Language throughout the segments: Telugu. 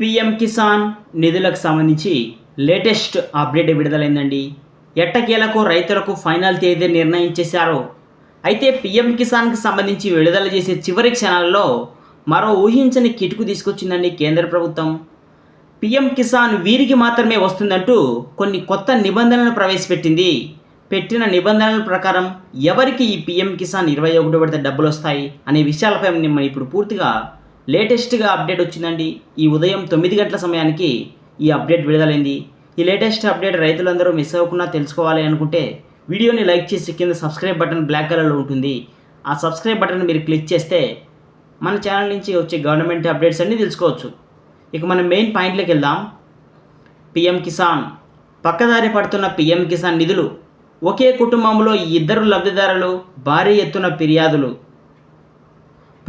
పిఎం కిసాన్ నిధులకు సంబంధించి లేటెస్ట్ అప్డేట్ విడుదలైందండి. ఎట్టకేలకు రైతులకు ఫైనల్ తేదీ నిర్ణయించేశారు అయితే పిఎం కిసాన్కి సంబంధించి విడుదల చేసే చివరి క్షణాల్లో మరో ఊహించని కిటుకు తీసుకొచ్చిందండి కేంద్ర ప్రభుత్వం. పిఎం కిసాన్ వీరికి మాత్రమే వస్తుందంటూ కొన్ని కొత్త నిబంధనలు ప్రవేశపెట్టింది. పెట్టిన నిబంధనల ప్రకారం ఎవరికి ఈ పిఎం కిసాన్ ఇరవై ఒకటో విడత డబ్బులు వస్తాయి అనే విషయాలపై మనం ఇప్పుడు పూర్తిగా లేటెస్ట్గా అప్డేట్ వచ్చిందండి. ఈ ఉదయం తొమ్మిది గంటల సమయానికి ఈ అప్డేట్ విడుదలైంది. ఈ లేటెస్ట్ అప్డేట్ రైతులందరూ మిస్ అవ్వకుండా తెలుసుకోవాలి అనుకుంటే వీడియోని లైక్ చేసి కింద సబ్స్క్రైబ్ బటన్ బ్లాక్ కలర్లో ఉంటుంది. ఆ సబ్స్క్రైబ్ బటన్ మీరు క్లిక్ చేస్తే మన ఛానల్ నుంచి వచ్చే గవర్నమెంట్ అప్డేట్స్ అన్నీ తెలుసుకోవచ్చు. ఇక మనం మెయిన్ పాయింట్లోకి వెళ్దాం. పిఎం కిసాన్. పక్కదారి పడుతున్న పిఎం కిసాన్ నిధులు ఒకే కుటుంబంలో ఇద్దరు లబ్ధిదారులు భారీ ఎత్తున ఫిర్యాదులు.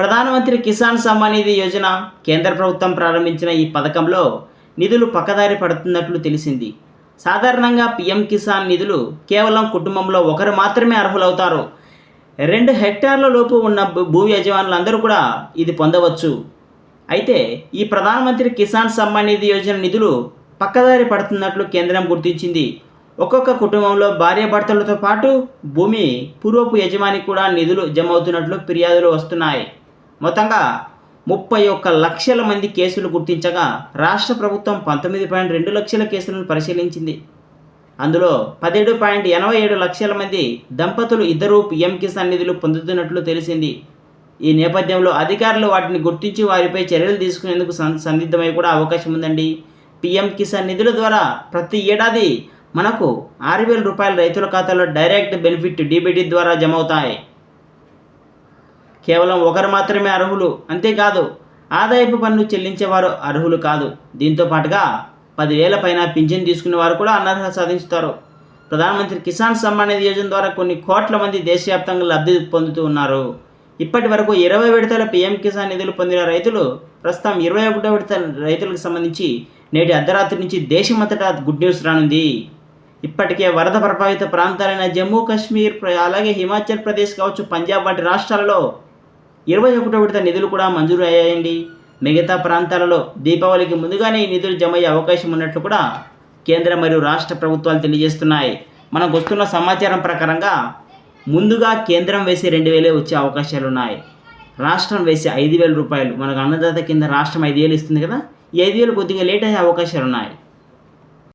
ప్రధానమంత్రి కిసాన్ సమ్మాన్ నిధి యోజన కేంద్ర ప్రభుత్వం ప్రారంభించిన ఈ పథకంలో నిధులు పక్కదారి పడుతున్నట్లు తెలిసింది. సాధారణంగా పిఎం కిసాన్ నిధులు కేవలం కుటుంబంలో ఒకరు మాత్రమే అర్హులవుతారు. రెండు హెక్టార్ల లోపు ఉన్న భూ- యజమానులందరూ కూడా ఇది పొందవచ్చు. అయితే ఈ ప్రధానమంత్రి కిసాన్ సమ్మాన్ నిధి యోజన నిధులు పక్కదారి పడుతున్నట్లు కేంద్రం గుర్తించింది. ఒక్కొక్క కుటుంబంలో భార్యాభర్తలతో పాటు భూమి పూర్వపు యజమాని కూడా నిధులు జమ అవుతున్నట్లు ఫిర్యాదులు వస్తున్నాయి. మొత్తంగా ముప్పై ఒక్క లక్షల మంది కేసులు గుర్తించగా రాష్ట్ర ప్రభుత్వం పంతొమ్మిది పాయింట్ రెండు లక్షల కేసులను పరిశీలించింది. అందులో పదిహేడు పాయింట్ ఎనభై ఏడు లక్షల మంది దంపతులు ఇద్దరు పిఎం కిసాన్ నిధులు పొందుతున్నట్లు తెలిసింది. ఈ నేపథ్యంలో అధికారులు వాటిని గుర్తించి వారిపై చర్యలు తీసుకునేందుకు సం సందిగ్ధమై కూడా అవకాశం ఉందండి. పిఎం కిసాన్ నిధుల ద్వారా ప్రతి ఏడాది మనకు ఆరు వేల రూపాయల రైతుల ఖాతాలో డైరెక్ట్ బెనిఫిట్ డీబీటీ ద్వారా జమ అవుతాయి కేవలం ఒకరు మాత్రమే అర్హులు అంతేకాదు ఆదాయపు పన్ను చెల్లించేవారు అర్హులు కాదు. దీంతో పాటుగా పదివేల పైన పింఛన్ తీసుకునే వారు కూడా అనర్హత సాధిస్తారు. ప్రధానమంత్రి కిసాన్ సమ్మాన్ నిధి యోజన ద్వారా కొన్ని కోట్ల మంది దేశవ్యాప్తంగా లబ్ధి పొందుతూ ఉన్నారు. ఇప్పటి వరకు ఇరవై విడతల పీఎం కిసాన్ నిధులు పొందిన రైతులు ప్రస్తుతం ఇరవై ఒకటో విడత రైతులకు సంబంధించి నేటి అర్ధరాత్రి నుంచి దేశమంతటా గుడ్ న్యూస్ రానుంది. ఇప్పటికే వరద ప్రభావిత ప్రాంతాలైన జమ్మూ కాశ్మీర్ అలాగే హిమాచల్ ప్రదేశ్ కావచ్చు పంజాబ్ వంటి రాష్ట్రాలలో ఇరవై ఒకటో విడత నిధులు కూడా మంజూరు అయ్యాయండి. మిగతా ప్రాంతాలలో దీపావళికి ముందుగానే ఈ నిధులు జమ అయ్యే అవకాశం ఉన్నట్లు కూడా కేంద్ర మరియు రాష్ట్ర ప్రభుత్వాలు తెలియజేస్తున్నాయి. మనకు వస్తున్న సమాచారం ప్రకారంగా ముందుగా కేంద్రం వేసి రెండు వేలే వచ్చే అవకాశాలు ఉన్నాయి. రాష్ట్రం వేసి ఐదు వేల రూపాయలు మనకు అన్నదాత కింద రాష్ట్రం ఐదు వేలు ఇస్తుంది కదా ఈ ఐదు వేలు కొద్దిగా లేట్ అయ్యే అవకాశాలు ఉన్నాయి.